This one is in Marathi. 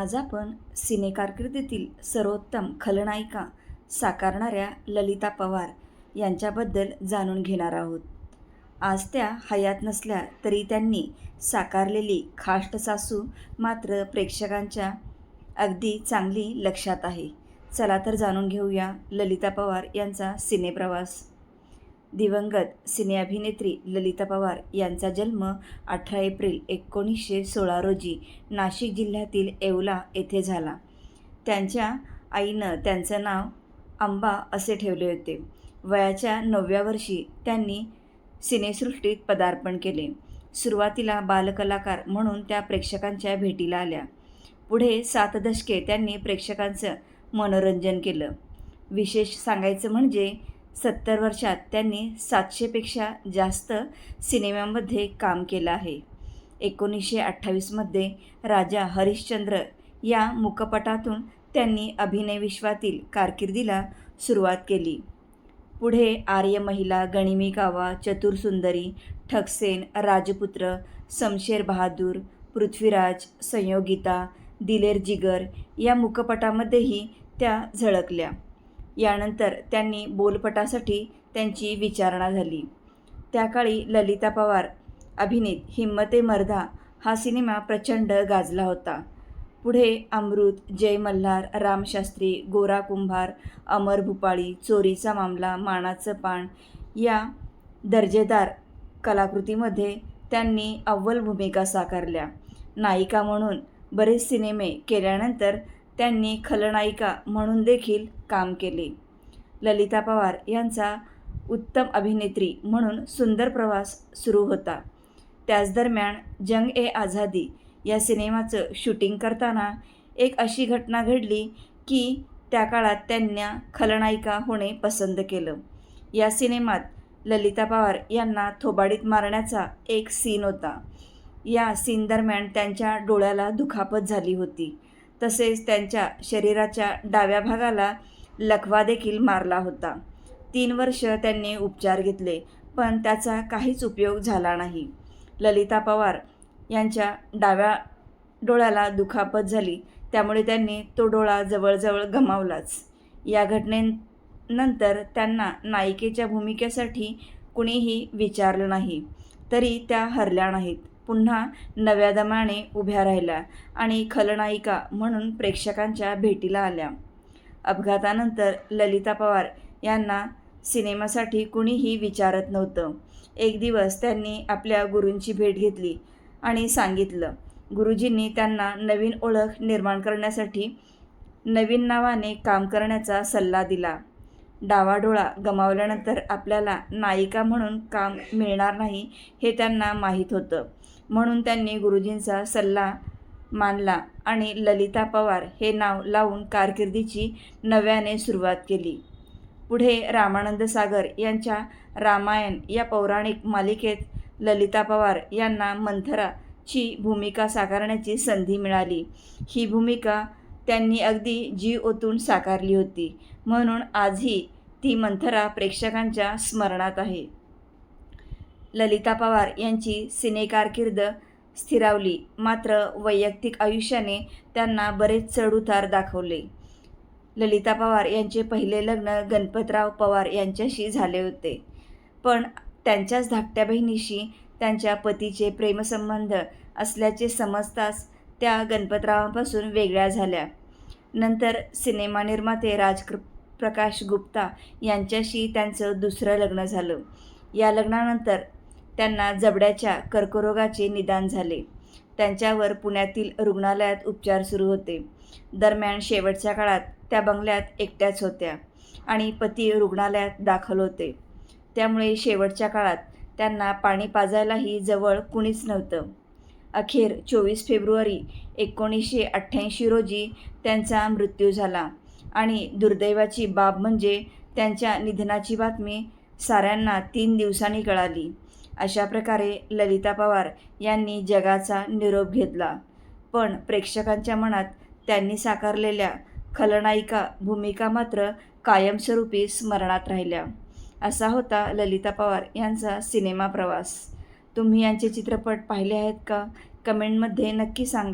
आज आपण सिने कारकिर्दीतील सर्वोत्तम खलनायिका साकारणाऱ्या ललिता पवार यांच्याबद्दल जाणून घेणार आहोत. आज त्या हयात नसल्या तरी त्यांनी साकारलेली खाष्ट सासू मात्र प्रेक्षकांच्या अगदी चांगली लक्षात आहे. चला तर जाणून घेऊया ललिता पवार यांचा सिनेप्रवास. दिवंगत सिने अभिनेत्री ललिता पवार यांचा जन्म अठरा एप्रिल एकोणीसशे सोळा रोजी नाशिक जिल्ह्यातील येवला येथे झाला. त्यांच्या आईनं त्यांचं नाव अंबा असे ठेवले होते. वयाच्या नवव्या वर्षी त्यांनी सिनेसृष्टीत पदार्पण केले. सुरुवातीला बालकलाकार म्हणून त्या प्रेक्षकांच्या भेटीला आल्या. पुढे सात दशके त्यांनी प्रेक्षकांचं मनोरंजन केलं. विशेष सांगायचं म्हणजे सत्तर वर्षात त्यांनी सातशेपेक्षा जास्त सिनेमांमध्ये काम केलं आहे. एकोणीसशे अठ्ठावीसमध्ये राजा हरिश्चंद्र या मुकपटातून त्यांनी अभिनय विश्वातील कारकिर्दीला सुरुवात केली. पुढे आर्य महिला गणिमी कावा चतुरसुंदरी ठकसेन राजपुत्र शमशेर बहादूर पृथ्वीराज संयोगिता दिलेर जिगर या मुकपटामध्येही त्या झळकल्या. यानंतर त्यांनी बोलपटासाठी त्यांची विचारणा झाली. त्या काळी ललिता पवार अभिनीत हिम्मते मर्धा हा सिनेमा प्रचंड गाजला होता. पुढे अमृत जय मल्हार रामशास्त्री गोरा कुंभार अमर भुपाळी चोरीचा मामला मानाचं पान या दर्जेदार कलाकृतीमध्ये त्यांनी अव्वल भूमिका साकारल्या. नायिका म्हणून बरेच सिनेमे केल्यानंतर त्यांनी खलनायिका म्हणून देखील काम केले. ललिता पवार यांचा उत्तम अभिनेत्री म्हणून सुंदर प्रवास सुरू होता. त्याच दरम्यान जंग ए आझादी या सिनेमाचं शूटिंग करताना एक अशी घटना घडली की त्या काळात त्यांना खलनायिका होणे पसंत केलं. या सिनेमात ललिता पवार यांना थोबाडीत मारण्याचा एक सीन होता. या सीन दरम्यान त्यांच्या डोळ्याला दुखापत झाली होती. तसेच त्यांच्या शरीराच्या डाव्या भागाला लखवा देखील मारला होता. तीन वर्ष त्यांनी उपचार घेतले पण त्याचा काहीच उपयोग झाला नाही. ललिता पवार यांच्या डाव्या डोळ्याला दुखापत झाली त्यामुळे त्यांनी तो डोळा जवळजवळ गमावलाच. या घटनेनंतर त्यांना नायिकेच्या भूमिकेसाठी कुणीही विचारलं नाही तरी त्या हरल्या नाहीत. पुन्हा नव्या दमाने उभ्या राहिल्या आणि खलनायिका म्हणून प्रेक्षकांच्या भेटीला आल्या. अपघातानंतर ललिता पवार यांना सिनेमासाठी कुणीही विचारत नव्हतं. एक दिवस त्यांनी आपल्या गुरूंची भेट घेतली आणि सांगितलं गुरुजींनी त्यांना नवीन ओळख निर्माण करण्यासाठी नवीन नावाने काम करण्याचा सल्ला दिला. डावा डोळा गमावल्यानंतर आपल्याला नायिका म्हणून काम मिळणार नाही हे त्यांना माहीत होतं. म्हणून त्यांनी गुरुजींचा सल्ला मानला आणि ललिता पवार हे नाव लावून कारकिर्दीची नव्याने सुरुवात केली. पुढे रामानंद सागर यांच्या रामायण या पौराणिक मालिकेत ललिता पवार यांना मंथराची भूमिका साकारण्याची संधी मिळाली. ही भूमिका त्यांनी अगदी जीव ओतून साकारली होती. म्हणून आजही ती मंथरा प्रेक्षकांच्या स्मरणात आहे. ललिता पवार यांची सिनेकारकीर्द स्थिरावली. मात्र वैयक्तिक आयुष्याने त्यांना बरेच चढउतार दाखवले. ललिता पवार यांचे पहिले लग्न गणपतराव पवार यांच्याशी झाले होते. पण त्यांच्याच धाकट्या बहिणीशी त्यांच्या पतीचे प्रेमसंबंध असल्याचे समजताच त्या गणपतरावांपासून वेगळ्या झाल्या. नंतर सिनेमा निर्माते राज प्रकाश गुप्ता यांच्याशी त्यांचं दुसरं लग्न झालं. या लग्नानंतर त्यांना जबड्याच्या कर्करोगाचे निदान झाले. त्यांच्यावर पुण्यातील रुग्णालयात उपचार सुरू होते. दरम्यान शेवटच्या काळात त्या बंगल्यात एकट्याच होत्या आणि पती रुग्णालयात दाखल होते. त्यामुळे शेवटच्या काळात त्यांना पाणी पाजायलाही जवळ कुणीच नव्हतं. अखेर चोवीस फेब्रुवारी एकोणीसशे अठ्ठ्याऐंशी रोजी त्यांचा मृत्यू झाला. आणि दुर्दैवाची बाब म्हणजे त्यांच्या निधनाची बातमी साऱ्यांना तीन दिवसांनी कळाली. अशा प्रकारे ललिता पवार यांनी जगाचा निरोप घेतला. पण प्रेक्षकांच्या मनात त्यांनी साकारलेल्या खलनायिका भूमिका मात्र कायमस्वरूपी स्मरणात राहिल्या. असा होता ललिता पवार यांचा सिनेमा प्रवास. तुम्ही यांचे चित्रपट पाहिले आहेत का? कमेंटमध्ये नक्की सांगा.